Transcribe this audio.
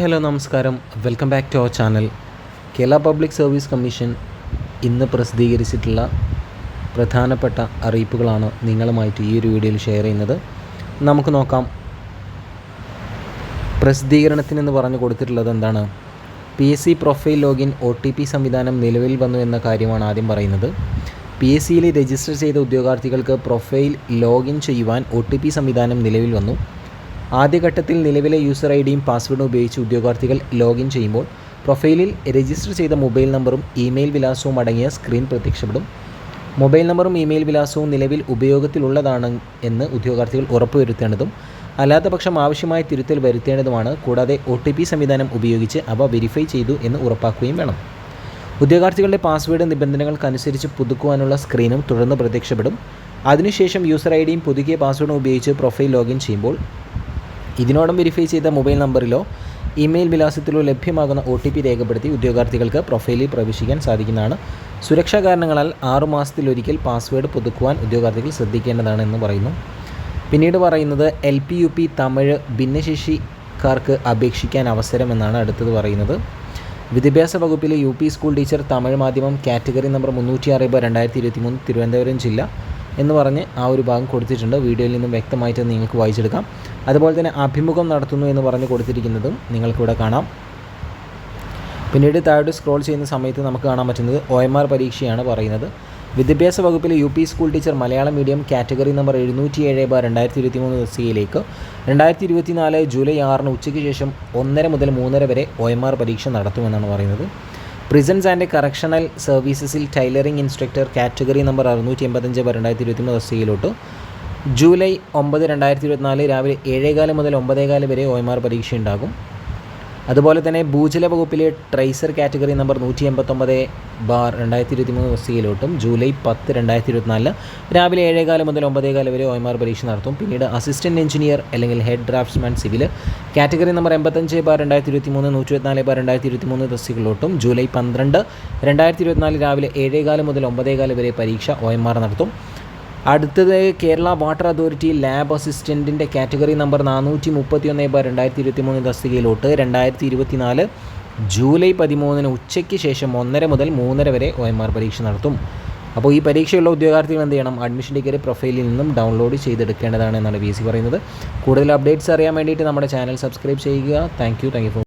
Hello നമസ്കാരം. Welcome back to our channel Kerala public service commission ഇന്ന് പ്രസിദ്ധീകരിച്ചിട്ടുള്ള പ്രധാനപ്പെട്ട അറിയിപ്പുകളാണ് നിങ്ങളുമായിട്ട് ഈ ഒരു വീഡിയോയിൽ ഷെയർ ചെയ്യുന്നത്. നമുക്ക് നോക്കാം. പ്രസിദ്ധീകരണത്തിനെന്ന് പറഞ്ഞു കൊടുത്തിട്ടുള്ളത് എന്താണ്? P S C profile login O T P സംവിധാനം നിലവിൽ വന്നു എന്ന കാര്യമാണ് ആദ്യം പറയുന്നത്. പി എസ് സിയിൽ രജിസ്റ്റർ ചെയ്ത ഉദ്യോഗാർത്ഥികൾക്ക് പ്രൊഫൈൽ ലോഗിൻ ചെയ്യുവാൻ ഒ ടി പി സംവിധാനം നിലവിൽ വന്നു. ആദ്യഘട്ടത്തിൽ നിലവിലെ യൂസർ ഐ ഡിയും പാസ്വേഡും ഉപയോഗിച്ച് ഉദ്യോഗാർത്ഥികൾ ലോഗിൻ ചെയ്യുമ്പോൾ പ്രൊഫൈലിൽ രജിസ്റ്റർ ചെയ്ത മൊബൈൽ നമ്പറും ഇമെയിൽ വിലാസവും അടങ്ങിയ സ്ക്രീൻ പ്രത്യക്ഷപ്പെടും. മൊബൈൽ നമ്പറും ഇമെയിൽ വിലാസവും നിലവിൽ ഉപയോഗത്തിലുള്ളതാണ് എന്ന് ഉദ്യോഗാർത്ഥികൾ ഉറപ്പുവരുത്തേണ്ടതും അല്ലാത്ത പക്ഷം ആവശ്യമായ തിരുത്തൽ വരുത്തേണ്ടതുമാണ്. കൂടാതെ ഒ ടി പി സംവിധാനം ഉപയോഗിച്ച് അവ വെരിഫൈ ചെയ്തു എന്ന് ഉറപ്പാക്കുകയും വേണം. ഉദ്യോഗാർത്ഥികളുടെ പാസ്വേഡ് നിബന്ധനകൾക്കനുസരിച്ച് പുതുക്കുവാനുള്ള സ്ക്രീനും തുടർന്ന് പ്രത്യക്ഷപ്പെടും. അതിനുശേഷം യൂസർ ഐ ഡിയും പുതുക്കിയ പാസ്വേഡും ഉപയോഗിച്ച് പ്രൊഫൈൽ ലോഗിൻ ചെയ്യുമ്പോൾ ഇതിനോടം വെരിഫൈ ചെയ്ത മൊബൈൽ നമ്പറിലോ ഇമെയിൽ വിലാസത്തിലോ ലഭ്യമാകുന്ന ഒ ടി പി രേഖപ്പെടുത്തി ഉദ്യോഗാർത്ഥികൾക്ക് പ്രൊഫൈലിൽ പ്രവേശിക്കാൻ സാധിക്കുന്നതാണ്. സുരക്ഷാ കാരണങ്ങളാൽ ആറു മാസത്തിലൊരിക്കൽ പാസ്വേഡ് പുതുക്കുവാൻ ഉദ്യോഗാർത്ഥികൾ ശ്രദ്ധിക്കേണ്ടതാണ് എന്ന് പറയുന്നു. പിന്നീട് പറയുന്നത് L P U P Tamil ഭിന്നശേഷിക്കാർക്ക് അപേക്ഷിക്കാൻ അവസരമെന്നാണ് അടുത്തത് പറയുന്നത്. വിദ്യാഭ്യാസ വകുപ്പിലെ U P school teacher Tamil മാധ്യമം കാറ്റഗറി നമ്പർ മുന്നൂറ്റി അറുപത് രണ്ടായിരത്തി ഇരുപത്തി മൂന്ന് തിരുവനന്തപുരം ജില്ല. എന്ന് പറഞ്ഞ് ആ ഒരു ഭാഗം കൊടുത്തിട്ടുണ്ട്. വീഡിയോയിൽ നിന്നും വ്യക്തമായിട്ട് നിങ്ങൾക്ക് വായിച്ചെടുക്കാം. അതുപോലെ തന്നെ അഭിമുഖം നടത്തുന്നു എന്ന് പറഞ്ഞ് കൊടുത്തിരിക്കുന്നതും നിങ്ങൾക്കിവിടെ കാണാം. പിന്നീട് താഴോട്ട് സ്ക്രോൾ ചെയ്യുന്ന സമയത്ത് നമുക്ക് കാണാൻ പറ്റുന്നത് ഒ എം ആർ പരീക്ഷയാണ് പറയുന്നത്. വിദ്യാഭ്യാസ വകുപ്പിലെ U P school teacher Malayalam medium category number എഴുന്നൂറ്റി ഏഴ് ബാർ രണ്ടായിരത്തി ഇരുപത്തി മൂന്ന് സിയിലേക്ക് രണ്ടായിരത്തി ഇരുപത്തി നാല് ജൂലൈ ആറിന് ഉച്ചയ്ക്ക് ശേഷം ഒന്നര മുതൽ മൂന്നര വരെ ഒ എം ആർ പരീക്ഷ നടത്തുമെന്നാണ് പറയുന്നത്. പ്രിസൺസ് ആൻഡ് കറക്ഷണൽ സർവീസസിൽ ടൈലറിംഗ് ഇൻസ്ട്രക്ടർ കാറ്റഗറി നമ്പർ അറുന്നൂറ്റി എൺപത്തഞ്ച് പേർ രണ്ടായിരത്തി ഇരുപത്തി മൂന്ന് തസ്തികയിലോട്ട് ജൂലൈ ഒമ്പത് രണ്ടായിരത്തി ഇരുപത്തിനാല് രാവിലെ ഏഴേകാൽ മുതൽ ഒമ്പതേകാൽ വരെ ഒ എം ആർ പരീക്ഷ ഉണ്ടാകും അതുപോലെ തന്നെ ഭൂജല വകുപ്പിലെ ട്രൈസർ കാറ്റഗറി നമ്പർ നൂറ്റി എൺപത്തൊമ്പത് ബാർ രണ്ടായിരത്തി ഇരുപത്തി മൂന്ന് സിയിലോട്ടും ജൂലൈ പത്ത് രണ്ടായിരത്തി ഇരുപത്തിനാലിന് രാവിലെ ഏഴേകാലം മുതൽ ഒമ്പതേകാൽ വരെ ഒ എം ആർ പരീക്ഷ നടത്തും. പിന്നീട് അസിസ്റ്റന്റ് എഞ്ചിനീയർ അല്ലെങ്കിൽ head draftsman civil category number എൺപത്തഞ്ച് ബാർ രണ്ടായിരത്തി ഇരുപത്തി മൂന്ന് നൂറ്റി ഇരുപത്തിനാല് ബാർ രണ്ടായിരത്തി ഇരുപത്തി മൂന്ന് തസ്തികളിലോട്ടും ജൂലൈ പന്ത്രണ്ട് രണ്ടായിരത്തി ഇരുപത്തിനാല് രാവിലെ ഏഴേകാലം മുതൽ ഒമ്പതേകാൽ വരെ പരീക്ഷ ഒ എം ആർ നടത്തും. അടുത്തത് കേരള വാട്ടർ അതോറിറ്റി ലാബ് അസിസ്റ്റന്റിന്റെ കാറ്റഗറി നമ്പർ നാനൂറ്റി മുപ്പത്തി ഒന്ന് ബാർ രണ്ടായിരത്തി ഇരുപത്തി മൂന്ന് തസ്തികയിലോട്ട് രണ്ടായിരത്തി ഇരുപത്തി നാല് ജൂലൈ പതിമൂന്നിന് ഉച്ചയ്ക്ക് ശേഷം ഒന്നര മുതൽ മൂന്നര വരെ ഒ എം ആർ പരീക്ഷ നടത്തും. അപ്പോൾ ഈ പരീക്ഷയുള്ള ഉദ്യോഗാർത്ഥികൾ എന്ത് ചെയ്യണം? അഡ്മിഷൻ ടിക്കറ്റ് പ്രൊഫൈലിൽ നിന്നും ഡൗൺലോഡ് ചെയ്തെടുക്കേണ്ടതാണ് എന്നാണ് വി സി പറയുന്നത്. കൂടുതൽ അപ്ഡേറ്റ്സ് അറിയാൻ വേണ്ടിയിട്ട് നമ്മുടെ ചാനൽ സബ്സ്ക്രൈബ് ചെയ്യുക. Thank you. Thank you